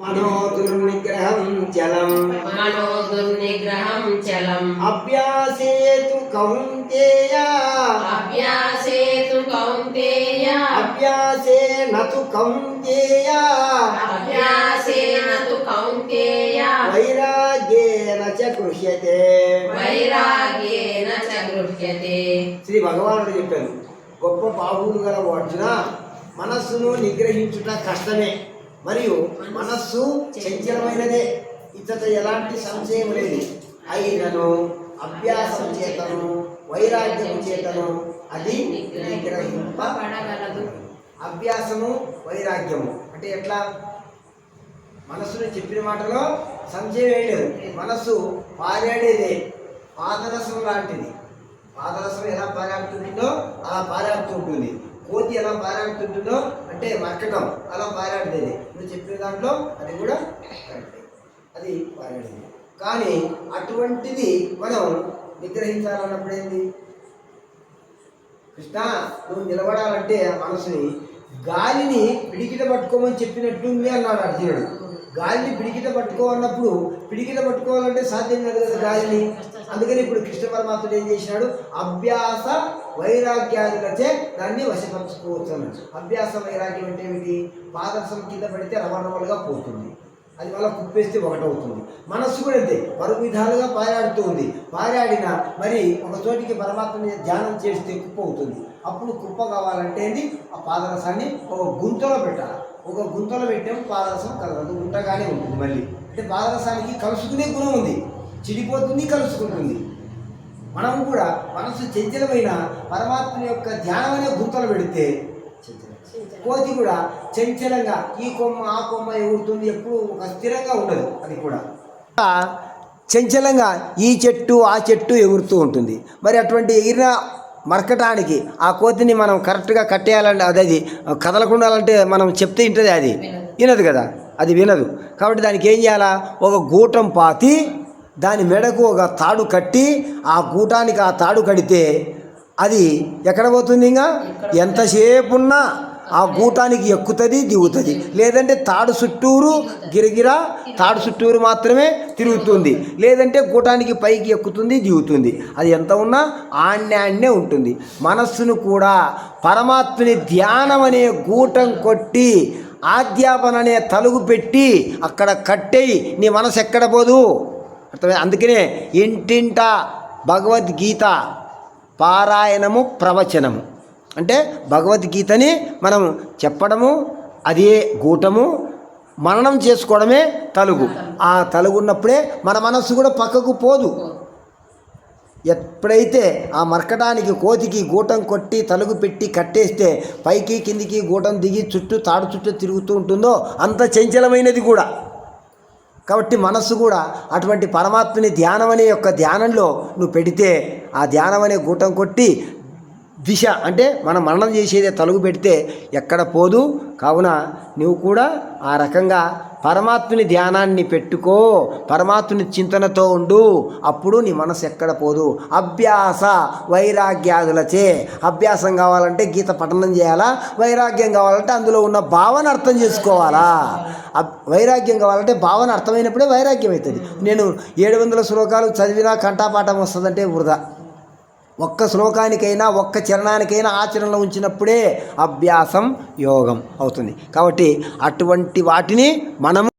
మనోదుర్నిగ్రహం జలం మనో దుర్నిగ్రహం చలం. అభ్యాసేతు కౌంతేయ. అభ్యాసేతు కౌంతేయ. అభ్యాసేనతు కౌంతేయ. అభ్యాసేన తు కౌంతేయ. వైరాగ్యేన చ గృహ్యతే. వైరాగ్యేన చ గృహ్యతే. శ్రీ భగవానుడు చెప్పారు గొప్ప బాహువులు గల అర్జున మనస్సును నిగ్రహించుట కష్టమే. మరియు మనస్సు చంచలమైనదే. ఇతత ఎలాంటి సంశయం లేదు. అయినను అభ్యాసం చేతను వైరాగ్యం చేతను అది నిగ్రహింపడగలదు అభ్యాసము వైరాగ్యము. అంటే ఎట్లా? మనస్సును చెప్పిన మాటలో సంశయం ఏం లేదు. మనస్సు పారాడేదే. పాదరసం లాంటిది. పాదరసం ఎలా పారాడుతుంటుందో అలా పారాడుతూ ఉంటుంది. కోతి ఎలా పారాడుతుంటుందో అంటే మరకటం అలా పారాడుతుంది నువ్వు చెప్పిన దాంట్లో అది కూడా కరెక్టే. అది పారాడేది కానీ అటువంటిది మనం నిగ్రహించాలన్నప్పుడు ఏంది? కృష్ణ నువ్వు నిలబడాలంటే ఆ మనసుని గాలిని పిడికిట పట్టుకోమని చెప్పినట్టుంది అన్నాడు అర్జునుడు. గాలిని పిడికిట పట్టుకో అన్నప్పుడు పిడికిట పట్టుకోవాలంటే సాధ్యం కాదు కదా గాలిని. అందుకని ఇప్పుడు కృష్ణ పరమాత్ముడు ఏం చేసినాడు అభ్యాస వైరాగ్యాలచే దాన్ని వశపరచుకోవచ్చు. అభ్యాస వైరాగ్యం అంటే ఏమిటి? పాదర్శం కింద పడితే రవణవలుగా పోతుంది. అది వల్ల కుప్పేస్తే ఒకటవుతుంది. మనస్సు కూడా అంతే. పలు విధాలుగా పారాడుతూ ఉంది. పారాడిన మరి ఒక చోటికి పరమాత్మని ధ్యానం చేస్తే కుప్ప అవుతుంది అప్పుడు కుప్ప కావాలంటే ఆ పాదరసాన్ని ఒక గుంతలో పెట్టాలి. ఒక గుంతలో పెట్టాము పాదరసం కలగదు గుంటగానే ఉంటుంది మళ్ళీ. అంటే పాదరసానికి కలుసుకునే గుణం ఉంది. చిడిపోతుంది కలుసుకుంటుంది. మనం కూడా మనసు చంచలమైన పరమాత్మ యొక్క ధ్యానం అనే గుంతలు పెడితే కోతి కూడా చంచలంగా ఈ కొమ్మ ఆ కొమ్మ ఎగురుతుంది ఎప్పుడు ఒక స్థిరంగా ఉండదు అది కూడా. చంచలంగా ఈ చెట్టు ఆ చెట్టు ఎగురుతూ ఉంటుంది. మరి అటువంటి ఎగిరిన మరకటానికి ఆ కోతిని మనం కరెక్ట్గా కట్టేయాలంటే అది అది కదలకుండా అంటే మనం చెప్తే వింటది అది. వినదు కదా? అది వినదు. కాబట్టి దానికి ఏం చేయాలా? ఒక గూటం పాతి దాని మెడకు ఒక తాడు కట్టి ఆ గూటానికి ఆ తాడు కడితే అది ఎక్కడ పోతుంది ఇంకా? ఎంతసేపు ఉన్నా ఆ గూటానికి ఎక్కుతుంది దిగుతుంది. లేదంటే తాడు చుట్టూరు గిరగిరా తాడు చుట్టూరు మాత్రమే తిరుగుతుంది. లేదంటే గూటానికి పైకి ఎక్కుతుంది దిగుతుంది. అది ఎంత ఉన్నా ఆణ్య ఉంటుంది. మనస్సును కూడా పరమాత్మని ధ్యానం అనే గూటం కొట్టి ఆధ్యాపన అనే తలుగు పెట్టి అక్కడ కట్టేయి. నీ మనసు ఎక్కడ పోదు? అర్థమే అందుకనే ఇంటింట భగవద్గీత పారాయణము ప్రవచనము. అంటే భగవద్గీతని మనం చెప్పడము అదే గూటము మననం చేసుకోవడమే తలుగు. ఆ తలుగు ఉన్నప్పుడే మన మనస్సు కూడా పక్కకు పోదు. ఎప్పుడైతే ఆ మరకటానికి కోతికి గూటం కొట్టి తలుగు పెట్టి కట్టేస్తే పైకి కిందికి గూటం దిగి చుట్టూ తాడు చుట్టూ తిరుగుతూ ఉంటుందో అంత చంచలమైనది కూడా. కాబట్టి మనస్సు కూడా అటువంటి పరమాత్మని ధ్యానం అనే యొక్క ధ్యానంలో నువ్వు పెడితే ఆ ధ్యానం అనే గూటం కొట్టి దిశ. అంటే మనం మరణం చేసేదే తలుగు పెడితే ఎక్కడ పోదు. కావున నువ్వు కూడా ఆ రకంగా పరమాత్ముని ధ్యానాన్ని పెట్టుకో. పరమాత్ముని చింతనతో ఉండు. అప్పుడు నీ మనసు ఎక్కడ పోదు. అభ్యాస వైరాగ్యాదులచే. అభ్యాసం కావాలంటే గీత పఠనం చేయాలా? వైరాగ్యం కావాలంటే అందులో ఉన్న భావన అర్థం చేసుకోవాలా? అబ్- వైరాగ్యం కావాలంటే భావన అర్థమైనప్పుడే వైరాగ్యం అవుతుంది నేను ఏడు వందల శ్లోకాలు చదివినా కంఠాపాఠం వస్తుందంటే వృధా. ఒక్క శ్లోకానికైనా ఒక్క చరణానికైనా ఆచరణలో ఉంచినప్పుడే అభ్యాసం యోగం అవుతుంది. కాబట్టి అటువంటి వాటిని మనము